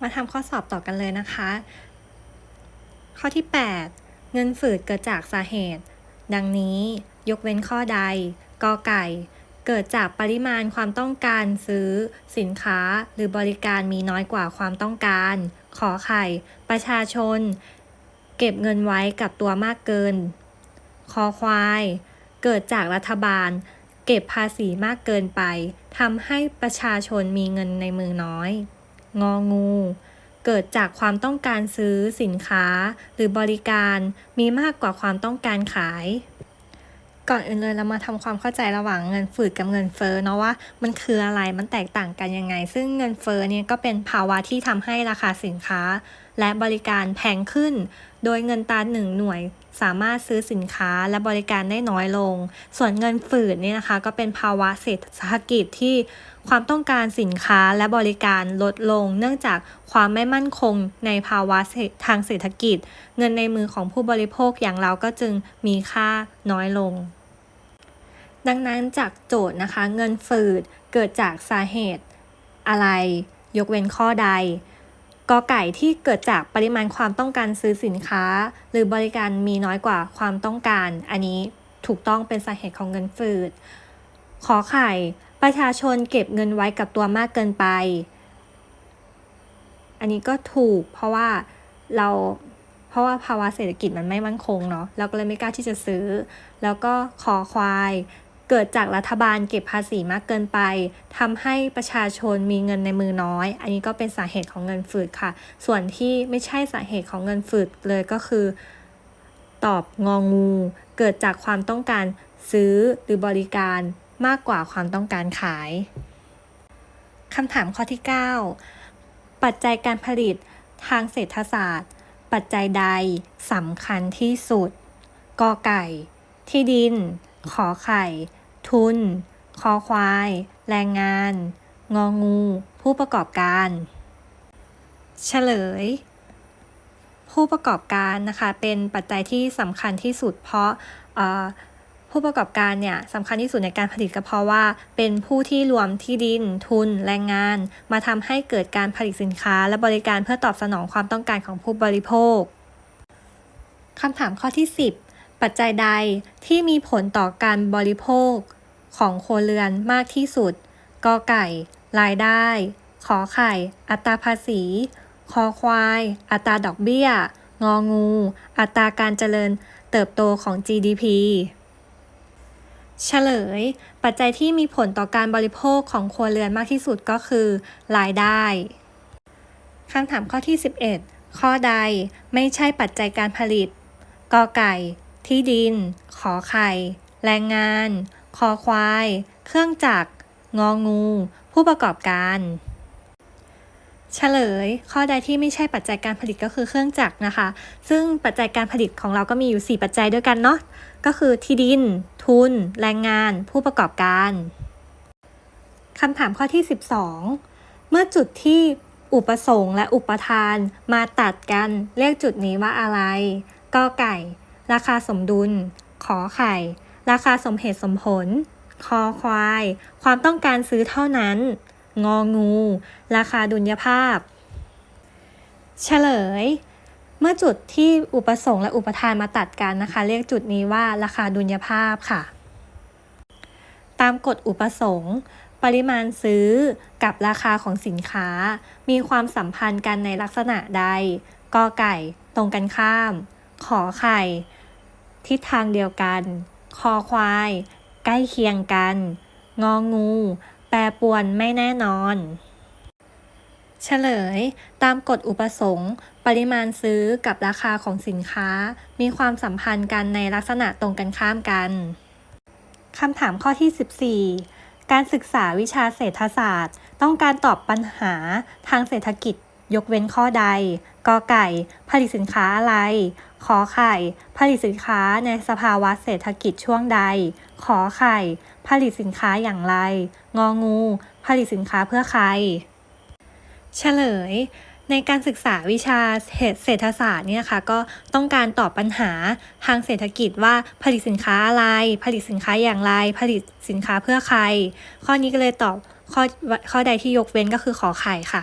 มาทำข้อสอบต่อกันเลยนะคะ ข้อที่ 8 เงินฝืดเกิดจากสาเหตุ ดังนี้ยกเว้นข้อใดกอไก่ เกิดจากปริมาณความต้องการซื้อ สินค้าหรือบริการมีน้อยกว่าความต้องการ ขอไข่ ประชาชน เก็บเงินไว้กับตัวมากเกิน คอควาย เกิดจากรัฐบาล เก็บภาษีมากเกินไปทำให้ประชาชนมีเงินในมือน้อย งองู เกิดจากความต้องการซื้อสินค้าหรือบริการมีมากกว่าความต้องการขาย ก่อนอื่นเลยเรามาทำความเข้าใจระหว่างเงินฝืดกับเงินเฟ้อเนาะว่ามันคืออะไรมันแตกต่างกันยังไง ซึ่งเงินเฟ้อเนี่ยก็เป็นภาวะที่ทำให้ราคาสินค้า และบริการแพงขึ้น โดยเงินตราหนึ่งหน่วย สามารถซื้อสินค้าและบริการได้น้อยลง ส่วนเงินฝืดเนี่ยนะคะ ก็เป็นภาวะเศรษฐกิจที่ความต้องการสินค้าและบริการลดลง เนื่องจากความไม่มั่นคงในภาวะทางเศรษฐกิจ เงินในมือของผู้บริโภคอย่างเราก็จึงมีค่าน้อยลง ดังนั้นจากโจทย์นะคะ เงินฝืดเกิดจากสาเหตุอะไร ยกเว้นข้อใด กอไก่ที่เกิดจากปริมาณความต้องการซื้อสินค้า หรือบริการมีน้อยกว่าความต้องการ อันนี้ถูกต้องเป็นสาเหตุของเงินฝืด ขอไข่ ประชาชนเก็บเงินไว้กับตัวมากเกินไป อันนี้ก็ถูกเพราะว่าเราเพราะว่าภาวะเศรษฐกิจมันไม่มั่นคงเนาะเราก็เลยไม่กล้าที่จะซื้อ แล้วก็ขอควาย เกิดจากรัฐบาลเก็บภาษีมากเกินไปทำให้ประชาชนมีเงินในมือน้อย อันนี้ก็เป็นสาเหตุของเงินฝืดค่ะ ส่วนที่ไม่ใช่สาเหตุของเงินฝืดเลยก็คือ ตอบงองู เกิดจากความต้องการซื้อหรือบริการมากกว่าความต้องการขายคำถามข้อที่ 9 ปัจจัยการผลิตทางเศรษฐศาสตร์ ปัจจัยใดสำคัญที่สุดกอไก่ ที่ดิน ขอไข่ ทุน คอควาย แรงงาน งองู ผู้ประกอบการ เฉลย ผู้ประกอบการนะคะ เป็นปัจจัยที่สำคัญที่สุด เพราะผู้ประกอบการเนี่ยสำคัญที่สุดในการผลิตก็เพราะว่า เป็นผู้ที่รวมที่ดิน ทุน แรงงาน มาทำให้เกิดการผลิตสินค้า และบริการเพื่อตอบสนองความต้องการของผู้บริโภคคำถามข้อที่ 10 ปัจจัยใดที่มีผลต่อการบริโภค ของครัวเรือนมากที่สุดกอไก่ รายได้ ขอไข่ อัตราภาษี คอควาย อัตราดอกเบี้ย งองู อัตราการเจริญเติบโตของ GDP เฉลย ปัจจัยที่มีผลต่อการบริโภคของครัวเรือนมากที่สุดก็คือ รายได้คำถามข้อที่ 11 ข้อใดไม่ใช่ปัจจัยการผลิตกอไก่ ที่ดิน ขอไข่ แรงงาน คอควาย เครื่องจักร งองู ผู้ประกอบการเฉลย ข้อใดที่ไม่ใช่ปัจจัยการผลิตก็คือเครื่องจักรนะคะ ซึ่งปัจจัยการผลิตของเราก็มีอยู่ 4 ปัจจัยด้วยกันเนาะก็คือที่ดิน ทุน แรงงาน ผู้ประกอบการคำถามข้อที่ 12 เมื่อจุดที่อุปสงค์และอุปทานมาตัดกันเรียกจุดนี้ว่าอะไรกอไก่ ราคาสมดุล ขอไข่ ราคาสมเหตุสมผล คอควาย ความต้องการซื้อเท่านั้น งองู ราคาดุลยภาพ เฉลย เมื่อจุดที่อุปสงค์และอุปทานมาตัดกันนะคะ เรียกจุดนี้ว่าราคาดุลยภาพค่ะ ตามกฎอุปสงค์ปริมาณซื้อกับราคาของสินค้า มีความสัมพันธ์กันในลักษณะใดกอไก่ ตรงกันข้าม ขอไข่ ทิศทางเดียวกัน คอควาย ใกล้เคียงกัน งองู แปรปรวนไม่แน่นอน เฉลย ตามกฎอุปสงค์ ปริมาณซื้อกับราคาของสินค้า มีความสัมพันธ์กันในลักษณะตรงกันข้ามกันคำถามข้อที่ 14 การศึกษาวิชาเศรษฐศาสตร์ ต้องการตอบปัญหาทางเศรษฐกิจ ยกเว้นข้อใด กอไก่ ผลิตสินค้าอะไร ขอไข่ ผลิตสินค้าในสภาวะเศรษฐกิจช่วงใด ขอไข่ ผลิตสินค้าอย่างไร งองู ผลิตสินค้าเพื่อใคร เฉลย ในการศึกษาวิชาเศรษฐศาสตร์เนี่ยนะคะก็ต้องการตอบปัญหาทางเศรษฐกิจว่าผลิตสินค้าอะไร ผลิตสินค้าอย่างไร ผลิตสินค้าเพื่อใคร ข้อนี้ก็เลยตอบข้อข้อใดที่ยกเว้นก็คือขอไข่ค่ะ